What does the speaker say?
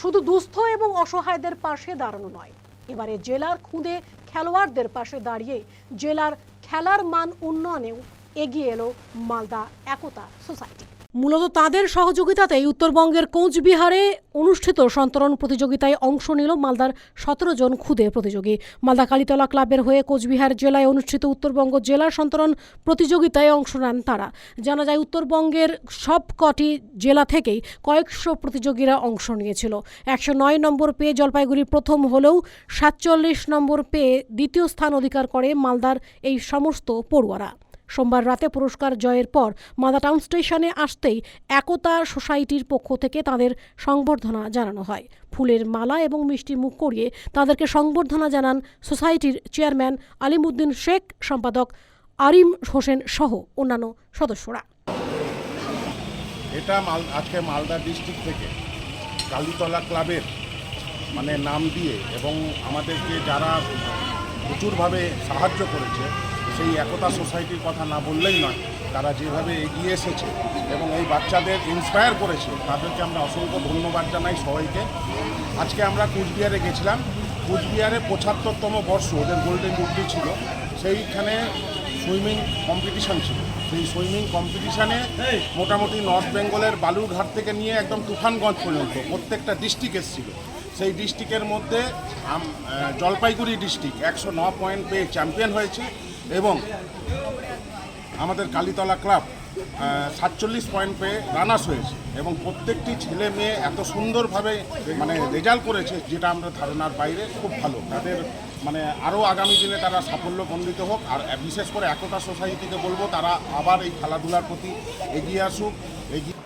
শুধু দুস্থ এবং অসহায়দের পাশে দাঁড়ানো নয়। এবারে জেলার খুঁদে খেলোয়াড়দের পাশে দাঁড়িয়ে জেলার খেলার মান উন্নয়নেও এগিয়ে এলো মালদা একতা সোসাইটি। মূলত তাদের সহযোগিতাতেই উত্তরবঙ্গের কোচবিহারে অনুষ্ঠিত সন্তরণ প্রতিযোগিতায় অংশ নিল মালদার সতেরো জন খুদে প্রতিযোগী। মালদা কালীতলা ক্লাবের হয়ে কোচবিহার জেলায় অনুষ্ঠিত উত্তরবঙ্গ জেলা সন্তরণ প্রতিযোগিতায় অংশ নেন তারা। জানা যায়, উত্তরবঙ্গের সব কটি জেলা থেকেই কয়েকশো প্রতিযোগীরা অংশ নিয়েছিল। একশো নয় নম্বর পেয়ে জলপাইগুড়ি প্রথম হলেও সাতচল্লিশ নম্বর পেয়ে দ্বিতীয় স্থান অধিকার করে মালদার এই সমস্ত পড়ুয়ারা। সোমবার রাতে পুরস্কার জয়ের পর মালদা টাউন স্টেশনে আসতেই একতা সোসাইটির পক্ষ থেকে তাদের সংবর্ধনা জানানো হয়। ফুলের মালা এবং মিষ্টি মুখ করিয়ে তাদেরকে সংবর্ধনা জানান সোসাইটির চেয়ারম্যান আলিমুদ্দিন শেখ, সম্পাদক আরিম হোসেন সহ অন্যান্য সদস্যরা। এটা মাল, আজকে মালদা ডিস্ট্রিক্ট থেকে কালীতলা ক্লাবের মানে নাম দিয়ে এবং আমাদেরকে যারা প্রচুরভাবে সাহায্য করেছে সেই একতা সোসাইটির কথা না বললেই নয়। তারা যেভাবে এগিয়ে এসেছে এবং এই বাচ্চাদের ইন্সপায়ার করেছে তাদেরকে আমরা অসংখ্য ধন্যবাদ জানাই সবাইকে। আজকে আমরা কুচবিহারে গেছিলাম। কুচবিহারে পঁচাত্তরতম বর্ষ ওদের গোল্ডেন জুবলি ছিল। সেইখানে সুইমিং কম্পিটিশান ছিল। সেই সুইমিং কম্পিটিশানে মোটামুটি নর্থ বেঙ্গলের বালুরঘাট থেকে নিয়ে একদম তুফানগঞ্জ পর্যন্ত প্রত্যেকটা ডিস্ট্রিক্ট এসেছিল সেই ডিস্ট্রিক্টের মধ্যে জলপাইগুড়ি ডিস্ট্রিক্ট একশো ন পয়েন্ট পেয়ে চ্যাম্পিয়ন হয়েছে। এবং আমাদের কালীতলা ক্লাব সাতচল্লিশ পয়েন্ট পেয়ে রানার্স হয়েছে এবং প্রত্যেকটি ছেলে মেয়ে এত সুন্দরভাবে মানে রেজাল্ট করেছে যেটা আমরা ধারণার বাইরে খুব ভালো। তাদের মানে আরও আগামী দিনে তারা সাফল্য সাফল্যমণ্ডিত হোক আর বিশেষ করে একতা সোসাইটিকে বলব, তারা আবার এই খেলাধুলার প্রতি এগিয়ে আসুক, এগিয়ে